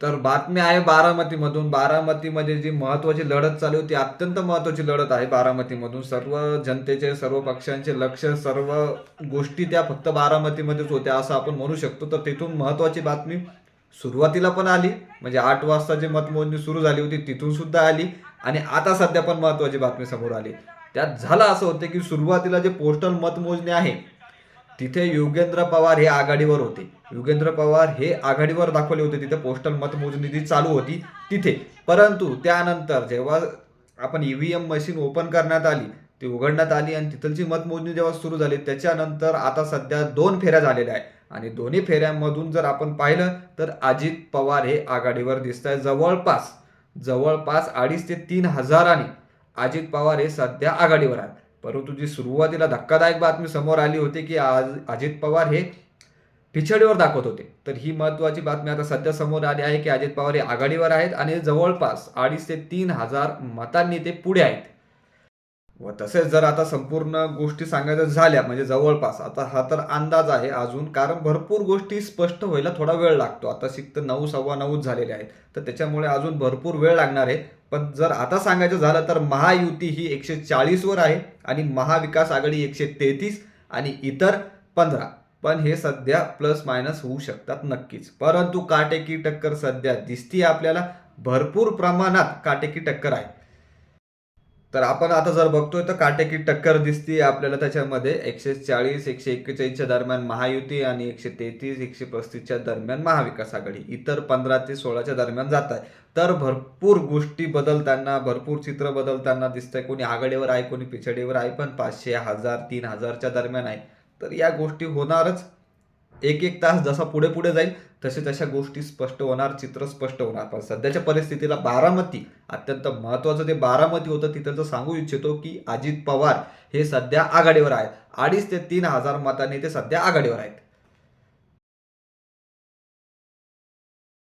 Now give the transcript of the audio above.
तर बातमी आहे बारामतीमधून. बारामतीमध्ये जी महत्वाची लढत चालू होती अत्यंत महत्वाची लढत आहे बारामतीमधून. सर्व जनतेचे सर्व पक्षांचे लक्ष सर्व गोष्टी त्या फक्त बारामतीमध्येच होत्या असं आपण म्हणू शकतो. तर तिथून महत्वाची बातमी सुरुवातीला पण आली. म्हणजे आठ वाजता जी मतमोजणी सुरू झाली होती तिथून सुद्धा आली. आणि आता सध्या पण महत्वाची बातमी समोर आली. त्यात झालं असं होतं की सुरुवातीला जे पोस्टल मतमोजणी आहे तिथे योगेंद्र पवार हे आघाडीवर होते. योगेंद्र पवार हे आघाडीवर दाखवले होते. तिथे पोस्टल मतमोजणी जी चालू होती तिथे. परंतु त्यानंतर जेव्हा आपण ईव्हीएम मशीन ओपन करण्यात आली ती उघडण्यात आली आणि तिथलची मतमोजणी जेव्हा सुरू झाली त्याच्यानंतर आता सध्या दोन फेऱ्या झालेल्या आहे आणि दोन्ही फेऱ्यांमधून जर आपण पाहिलं तर अजित पवार हे आघाडीवर दिसत आहे जवळपास जवळपास अडीच ते तीन हजारांनी अजित पवार हे सध्या आघाडीवर आहेत. परंतु जी सुरुवातीला धक्कादायक बातमी समोर आली होती की आज अजित पवार हे पिछडीवर दाखवत होते. तर ही महत्वाची बातमी आता सध्या समोर आली आहे की अजित पवार हे आघाडीवर आहेत आणि जवळपास अडीच ते तीन हजार मतांनी ते पुढे आहेत. व तसेच जर आता संपूर्ण गोष्टी सांगायच्या झाल्या म्हणजे जवळपास आता हा तर अंदाज आहे अजून कारण भरपूर गोष्टी स्पष्ट व्हायला थोडा वेळ लागतो. आता सिक्त नऊ सव्वा नऊच झालेले आहेत. तर त्याच्यामुळे अजून भरपूर वेळ लागणार आहे. पण जर आता सांगायचं झालं तर महायुती ही एकशे चाळीसवर आहे आणि महाविकास आघाडी एकशे तेहतीस आणि इतर पंधरा. पण हे सध्या प्लस मायनस होऊ शकतात नक्कीच. परंतु काटेकी टक्कर सध्या दिसती आपल्याला. भरपूर प्रमाणात काटेकी टक्कर आहे. तर आपण आता जर बघतोय तर काटेकी टक्कर दिसते आपल्याला त्याच्यामध्ये. एकशे चाळीस एकशे एक्केचाळीसच्या दरम्यान महायुती आणि एकशे तेहतीस एकशे पस्तीसच्या दरम्यान महाविकास आघाडी. इतर पंधरा ते सोळाच्या दरम्यान जात आहे. तर भरपूर गोष्टी बदलताना भरपूर चित्र बदलताना दिसतंय. कोणी आघाडीवर आहे कोणी पिछडीवर आहे पण पाचशे हजार तीन हजारच्या दरम्यान आहे. तर या गोष्टी होणारच. एक एक तास जसा पुढे पुढे जाईल तसे तशा गोष्टी स्पष्ट होणार चित्र स्पष्ट होणार. पण सध्याच्या परिस्थितीला बारामती अत्यंत महत्वाचं ते बारामती होतं तिथं सांगू इच्छितो की अजित पवार हे सध्या आघाडीवर आहेत. अडीच ते तीन हजार मतांनी ते सध्या आघाडीवर आहेत.